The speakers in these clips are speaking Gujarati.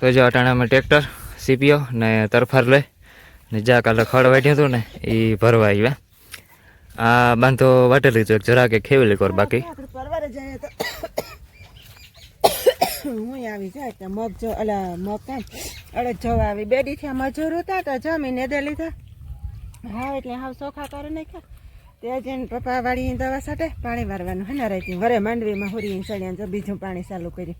તો જો અટાણામાં ટ્રેક્ટર સીપીઓ ને તરફાર લઈ ને જ્યાં કાલે ખડ વાટ્યું હતું ને એ ભરવા આવ્યા. આ બાંધો વાટેલી એક જરા કે ખેવેલી કોર બાકી. હું આવી જાય તો મગ જો, અલા, મગ કામ? અડે જવા આવી બે દી થયા મજૂર હતા તો જમીને દે લીધા. હા, એટલે હાવ ચોખા કરે નાખ્યા. તે જઈને પપ્પા વાળી દવા સાથે પાણી વારવાનું હે ને રહેતી વરે માંડવીમાં હુરી જો બીજું પાણી ચાલુ કર્યું.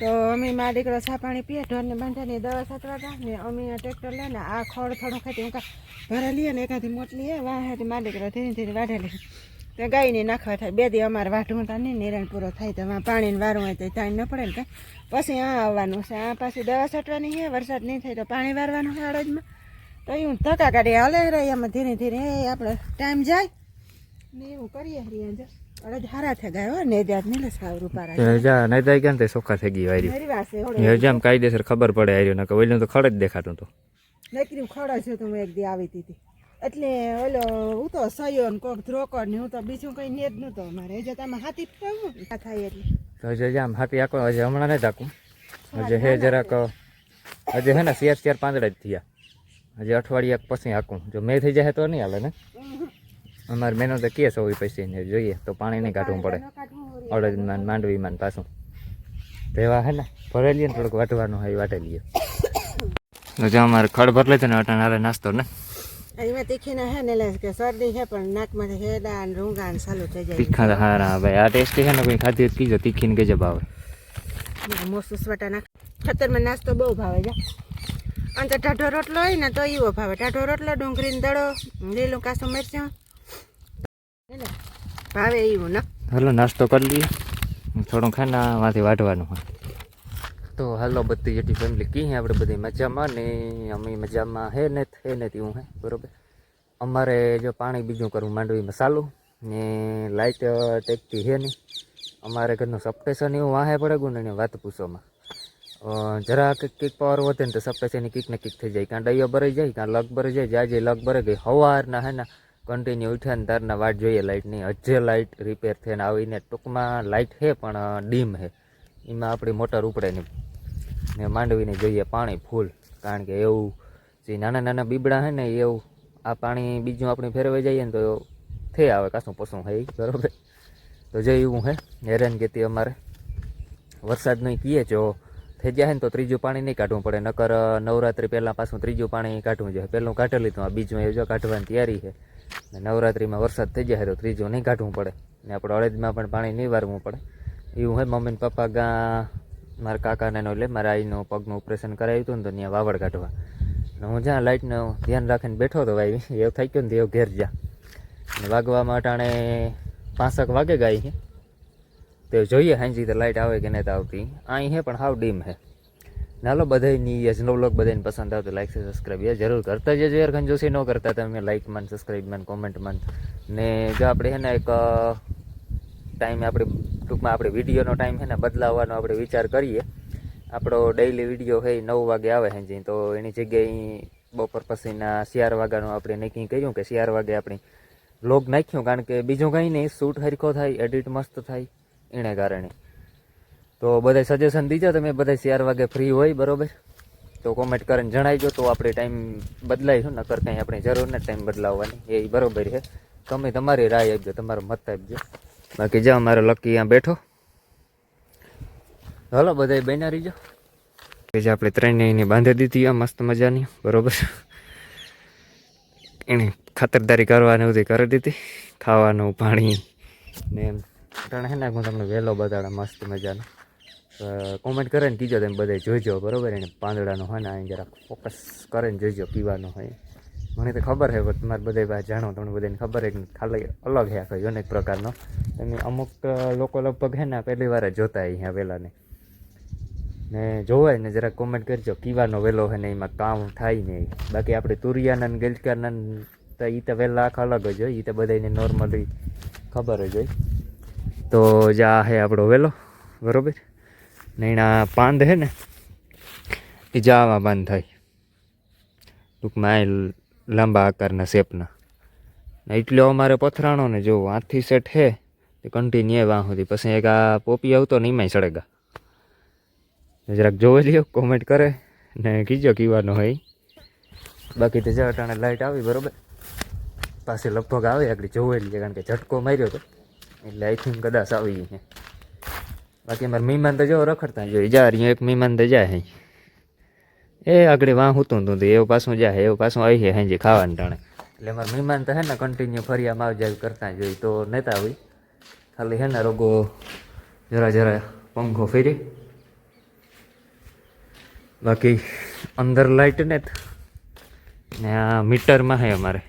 તો અમે મારા દીકરો સા પાણી પીએ, ઢોરને બાંધવાની દવા સાચવા હતા ને અમે ટ્રેક્ટર લઈને આ ખડ થોડો ખાતી, હું ભરા લઈએ ને એકાદી મોટલી એ વાહેથી મારા દીકરો ધીરે ધીરે વાઢેલી તો ગાયને નાખવા થાય, બે દી અમારે વાઢવું તા નહીં નિરણ પૂરો થાય, તો પાણીને વારું હોય તો તાણ ન પડે ને કાંઈ. પછી આ આવવાનું છે, આ પાછી દવા છાંટવાની છે વરસાદ નહીં થાય તો પાણી વારવાનું છે અડદમાં. તો એવું ધક્કા કાઢી, હાલે રહી એમાં ધીરે ધીરે, એ આપણે ટાઈમ જાય. કાયદેસર ખબર પડે આવ્યું ને ઓલું તો ખડ જ દેખાતું હતું. નકરી ખડ છે તો હું એક દી આવી હતી એટલે ઓલો હું તો સયો ને કોક ધ્રોકર ને હું તો બીજું કઈ જ નહોતો મારે એ જતા હાથી થાય એટલે. તો હજી આમ હાથી આખો હજી હમણાં નહીં આકું હજે હે જરાક હજે હે ને શેર શેર પાંદડા જ થયા. હજી અઠવાડિયા પછી હાકું. જો મેં થઈ જાય તો નહીં હાલે ને? અમારે મહેનત તો કે હોય પછી ને જોઈએ તો પાણી નહીં કાઢવું પડે. અડદમાં માંડવીમાં પાછું. તેવા હે ને? ભરેલી ને થોડુંક વાટવાનું હોય વાટે લઈએ. તો જો અમારે ખડ ભરલે છે ને અટાણ હાલે નાસ્તો ને. એમાં તીખીને હે ને લે કે શરદી છે પણ નાકમાંથી હેડા ને રૂંગા ને ચાલુ થઈ જાય. તીખા હારા ભાઈ. આ ટેસ્ટી છે ને કોઈ ખાધી કીજો તીખીને ગજબ આવે મોસું સ્વટા નાખ. ખતરમાં નાસ્તો બહુ ભાવે જા. અને તો ટાઢો રોટલો હોય ને તો એવો ભાવે. ટાઢો રોટલો ડુંગળીને દડો લીલું કાસું મરચાં ભાવે એવું ના? હાલો, નાસ્તો કરી લઈએ. થોડું ખાનામાંથી વાઢવાનું હોય. તો હાલો, બધી જેટલી ફેમિલી કી હે આપણે બધી મજામાં ને અમે મજામાં હે ને હે ને તેવું હે બરોબર? અમારે જો પાણી બીજું કરવું માંડવીમાં ચાલુ ને લાઇટ ટેકતી હે નહીં. અમારે ઘરનું સપ્ટેશન એવું વાહે પડે ગું ને વાત પૂછોમાં જરા કંઈક કંઈક પાવર વધે ને તો સપ્ટેશનની કીક ને કીક થઈ જાય. કાં ડૈયો ભરાઈ જાય કાં લગ ભરાઈ જાય જ્યાં જે લગ ભરાઈ ગઈ. હવારના હે ને કન્ટિન્યુ ઉઠ્યા તારના વાટ જોઈએ લાઇટની હજે લાઇટ રિપેર થઈને આવીને ટૂંકમાં લાઇટ છે પણ ડીમ છે. એમાં આપણી મોટર ઉપડે નહીં. ને માંડવીને જોઈએ પાણી ફૂલ કારણ કે એવું જે નાના નાના બીબડા છે ને એવું આ પાણી બીજું આપણે ફેરવાઈ જઈએ ને તો થઈ આવે કાશું પશું હે બરોબર? તો જે એવું હે ગેતી અમારે. વરસાદ નહીં કીએ જો થઈ જાય ને તો ત્રીજું પાણી નહીં કાઢવું પડે. નકર નવરાત્રી પહેલાં પાછું ત્રીજું પાણી કાઢવું જોઈએ. પહેલું કાઢી લીધું, આ બીજું એ જો કાઢવાની તૈયારી છે. ને નવરાત્રિમાં વરસાદ થઈ જાય તો ત્રીજું નહીં કાઢવું પડે. ને આપણે અડદમાં પણ પાણી નહીં વારવું પડે. એવું હોય મમ્મી પપ્પા ગા, મારા કાકાને એટલે મારા આઈનું પગનું ઓપરેશન કરાવ્યું હતું ને તો ત્યાં વાવડ કાઢવા. ને હું જ્યાં લાઇટનું ધ્યાન રાખીને બેઠો હતો ભાઈ, એવું થઈ ગયું ને તો ઘેર જા. ને વાગવામાં અટાણે પાંસક વાગે ગાય છે. તો જોઈએ હાંજી તો લાઇટ આવે કે નહીં તો આવતી. અહીં હે પણ હાવ ડીમ હે. નાલો બધાની યજનો બ્લોગ બધાને પસંદ આવતો લાઈક છે સબસ્ક્રાઈબ યાર જરૂર કરતા જજો યાર કંજોસી ન કરતા તમે લાઈક મન સબસ્ક્રાઈબ મન કોમેન્ટ મન ને. જો આપણે હે ને એક ટાઈમે આપણે ટૂંકમાં આપણે વિડીયોનો ટાઈમ છે ને બદલાવવાનો આપણે વિચાર કરીએ. આપણો ડેઈલી વીડિયો હે નવ વાગે આવે છે તો એની જગ્યાએ બપોર પછીના શિયાર વાગ્યાનું આપણે નક્કી કર્યું કે શિયાર વાગે આપણે વ્લોગ નાખ્યું, કારણ કે બીજું કંઈ નહીં, શૂટ હરખો થાય એડિટ મસ્ત થાય, એને કારણે. તો બધા સજેશન દીજો તમે બધા ચાર વાગે ફ્રી હોય, બરોબર? તો કોમેન્ટ કરીને જણાવજો, તો આપણે ટાઈમ બદલાઈશું, નકર કંઈ આપણે જરૂર નથી ટાઈમ બદલાવવાની. એ બરોબર છે. તમે તમારી રાય આપજો, તમારો મત આપજો. બાકી જાઓ, મારો લકી અહીંયા બેઠો. હલો બધા બેના રહીજો. જે આપણે ત્રણેયની બાંધી દીધી, આ મસ્ત મજાની, બરોબર? એણે ખાતરદારી કરવાની બધી કરી દીધી. ખાવાનું, પાણી ને એમ. ત્રણ ને હું તમને વહેલો બતાડા, મસ્ત મજાનો. કોમેન્ટ કરે ને કીજો તમે બધા જોઈજો બરોબર? એને પાંદડાનો હોય ને અહીં જરાક ફોકસ કરે ને જોઈજો પીવાનો હોય મને તો ખબર છે પણ તમારે બધા ભાઈ જાણો, તમને બધાને ખબર છે ખાલી અલગ હે આખો, અનેક પ્રકારનો. એમ અમુક લોકો લગભગ હે ને પહેલી વાર જોતા અહીંયા વહેલાને. ને જોવાય ને જરાક કોમેન્ટ કરજો, કીવાનો વેલો છે ને, એમાં કામ થાય નહીં બાકી આપણે તુરિયાના ને ગલકાના તો એ તો વહેલા આખા અલગ જ હોય એ તો બધાને નોર્મલી ખબર જ હોય. તો જા હે આપણો વહેલો, બરોબર? ને એના પાંદ હે ને, એ જામાં બંધ થાય ટૂંકમાં એ લાંબા આકારના શેપના. એટલો અમારે પથરાણો ને જો આથી સેટ હે, તે કન્ટિન્યુ વાં સુધી પછી એક આ પોપી આવતો ને એમાંય સળેગા. જરાક જોઈ લ્યો કોમેન્ટ કરે ને કીજો કીવાનો હોય. બાકી તો જટાણે લાઇટ આવી, બરાબર? પાસે લગભગ આવે આગળ જોઈ લઈએ કારણ કે ઝટકો માર્યો હતો એટલે આઈ થિંક કદાચ આવી છે બાકી અમારે મહેમાન તો જો રખડતા જોઈ, જા અહીંયા એક મહેમાન તો જાય એ આગળ વાં હુતું તું એવું પાછું જાય એવું પાછું આવી છે હાંજે ખાવાનું ટાણે. એટલે અમારા મહેમાન તો હે ને કન્ટિન્યુ ફરિયામાં માવ જાય કરતા જોઈ, તો નહોતા હોય. ખાલી હે ને રોગો જરા જરા પંખો ફેરી. બાકી અંદર લાઇટ ને. ને આ મીટરમાં હે અમારે.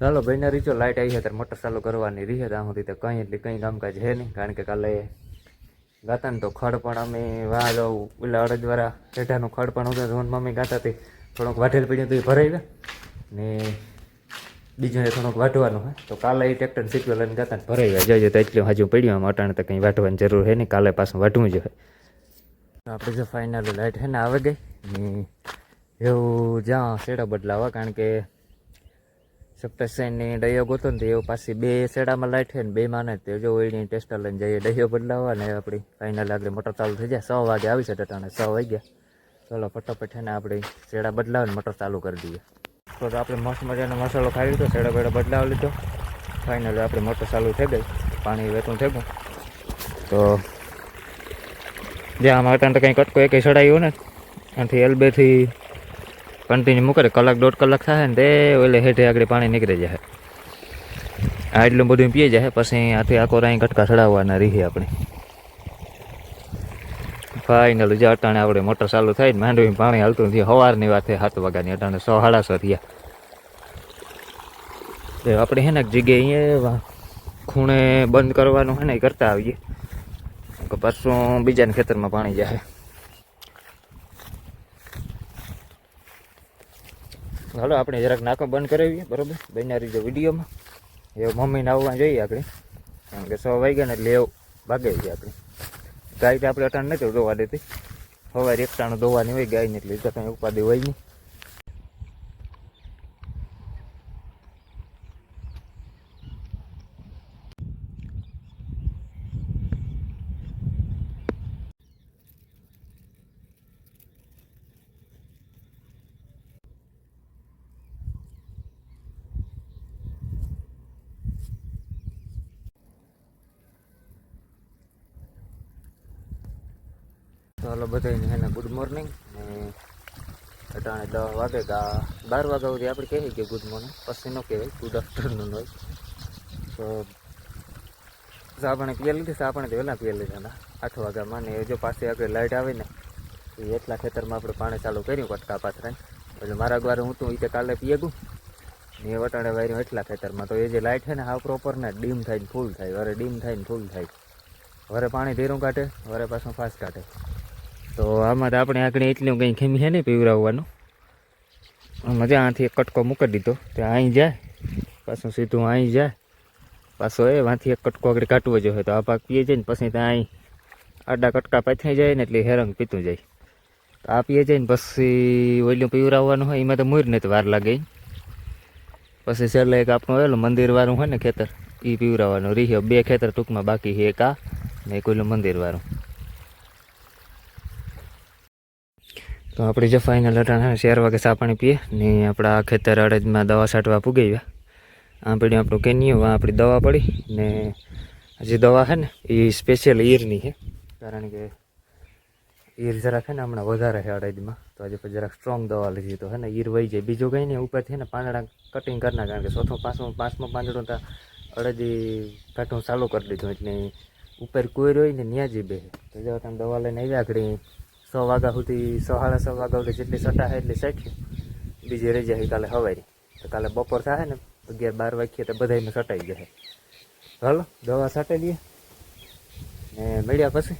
ચાલો ભાઈને રીચો લાઇટ આવી છે ત્યારે મોટર ચાલુ કરવાની. રહી ત્યાં સુધી તો કંઈ એટલે કંઈ કામકાજ છે નહીં, કારણ કે કાલે ગાતા ને તો ખડ પણ અમે જાઉં પેલા અડદવાળા હેઠાનું ખડ પણ હતું ધોન મમ્મી ગાતા હતી. થોડોક વાઢેલ પડ્યું હતું એ ભરાઈ ને બીજું એ થોડુંક વાઢવાનું હોય. તો કાલે એ ટ્રેક્ટર શીખવે લઈને ગાતા ભરાઈ ગયા. જઈએ તો એટલું હજુ પડ્યું આમ અટાણે તો કંઈ વાઢવાની જરૂર છે નહીં, કાલે પાછું વાઢવું જોઈએ તો આપણે જો ફાઇનલ લાઇટ છે ને, આવે ગઈ. ને એવું જ્યાં શેડા બદલાવા, કારણ કે સપ્તાસાઈનની ડયો ગોતો ને એવું પાછી બે સેડામાં લાઇટ છે ને બે માને તે જો ઓઈલની ટેસ્ટર લઈને જઈએ ડયો બદલાવા ને આપણી ફાઇનલ આગળ મોટર ચાલુ થઈ જાય. સો વાગે આવી છે ટાણે સો વાગ્યા. ચાલો ફટાફટ છે ને આપણે શેડા બદલાવીને મોટર ચાલુ કરી દઈએ. તો આપણે મસ્ત મજાનો મસાલો ખાઈ લીધો સેડો બેડો બદલાવી લીધો. ફાઇનલ આપણે મોટર ચાલુ થઈ ગઈ. પાણી વેતું થઈ ગયું. તો જ્યાં અમારે ત્યાં તો કંઈ કટકો એક સડાયું ને એનાથી એલ બેથી કન્ટિન્યુ મૂકે કલાક દોઢ કલાક થાય ને તે એટલે હેઠે આગળ પાણી નીકળી જાય. આ એટલું બધું પીએ જાય, પછી આથી આખો રાઈ કટકા ચડાવવાના રહીએ આપણે. ફાઇનલ જે અટાણે આપણે મોટર ચાલુ થાય ને માંડવી પાણી હાલતું નથી સવારની વાત સાત વાગ્યાની અટાણે સો સાડા સો થયા. તો આપણે હે ને જગ્યાએ અહીંયા ખૂણે બંધ કરવાનું હે ને કરતા આવીએ. પાછું બીજાના ખેતરમાં પાણી જાય. હાલો, આપણે જરાક નાકો બંધ કરાવીએ, બરાબર? બન્યા જો વિડીયોમાં. એવું મમ્મીને આવવા જોઈએ આપણે. કારણ કે સો વાગ્યા ને એટલે એવું ભાગે છે આપણે. ગાય તો આપણે અટાણ નથી દોવા દેતી. સવારે એક ટાણું દોવાની હોય, ગાયને એટલે એ તો કંઈ ઉપાધિ હોય નહીં. તો હાલો બધાને હેને ગુડ મોર્નિંગ ને અટાણે દસ વાગે બાર વાગ્યા સુધી આપણે કહીએ કે ગુડ મોર્નિંગ પછી ન કહેવાય ગુડ આફ્ટરનૂન હોય. તો આપણે પાણી પીએ લીધી આપણે તો વહેલા પીએ લીધા આઠ વાગ્યામાં ને જો પાસે આગળ લાઇટ આવે ને, એ એટલા ખેતરમાં આપણે પાણી ચાલુ કર્યું કટકા પાથરાને એટલે મારા દ્વારા હું તું એ કાલે પીએ ગયું ને વટાણે વાર્યું એટલા ખેતરમાં. તો એ જે લાઇટ છે ને, આ પ્રોપર ને ડીમ થાય ને ફૂલ થાય. વરે ડીમ થાય ને ફૂલ થાય. વરે પાણી ધીરું કાઢે, વરે પાછું ફાસ્ટ કાઢે. તો આમાં તો આપણે આગળ એટલું કંઈ ખેમી છે ને પીવરાવવાનું. આમાં ત્યાંથી એક કટકો મૂકી દીધો. ત્યાં અહીં જાય. પાછું સીધું અહીં જાય. પાછો એ વાંથી એક કટકો આગળ કાઢવો જોઈએ તો આ પાક પીએ જાય ને પછી ત્યાં અહીં આડા કટકા પાથાઈ જાય ને એટલે હેરંગ પીતું જાય. તો આ પીએ જાય ને પછી ઓલું પીવરાવવાનું હોય એમાં તો મૂરને તો વાર લાગે પછી છેલ્લે એક આપણું ઓલું મંદિરવાળું હોય ને ખેતર એ પીવરાવવાનું. રીહ્યો બે ખેતર ટૂંકમાં બાકી છે એક આ ને એક ઓલું મંદિર તો આપણે જો ફાઇનલ અટાણા ચાર વાગે સા પાણી પીએ ને આપણા ખેતર અડદમાં દવા છાંટવા પૂગી ગયા આ પડી આપણું કેનિયું આપણી દવા પડી ને જે દવા છે ને, એ સ્પેશિયલ ઈરની છે. કારણ કે ઈર જરાક છે ને હમણાં વધારે છે અડદમાં. તો આજે પછી જરાક સ્ટ્રોંગ દવા લીધી તો હે ને, ઈર વહી જાય. બીજું કંઈ નહીં, ઉપરથી ને પાંદડા કટિંગ કરી કારણ કે ચોથો, પાંચમો પાંચમો પાંદડો તો અડદી કાઢવું ચાલુ કરી દીધું. એટલે ઉપર કોઈ રહ્યો ને ન્યાજી બે. તો જો તમે દવા લઈને આવ્યા આગળ સો વાગ્યા સુધી સો સાડા સો વાગ્યા સુધી જેટલી સટા એટલી સાઠ્યું બીજી રહી જાય કાલે હવારી. તો કાલે બપોર થાય ને અગિયાર, બાર વાગ્યે તો બધાને સટાઈ જશે હાલો, દવા સાટી દઈએ ને મળ્યા પછી,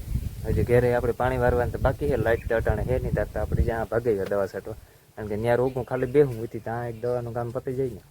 હજી ઘેરે આપણે પાણી વારવાનું તો બાકી છે લાઇટ અટાણે હે નહીં, તાર આપણે જ્યાં ભાગી દવા છાંટવા કારણ કે ત્યાં રોગું ખાલી બેહું હતી ત્યાં એક દવાનું કામ પતી જાય ને.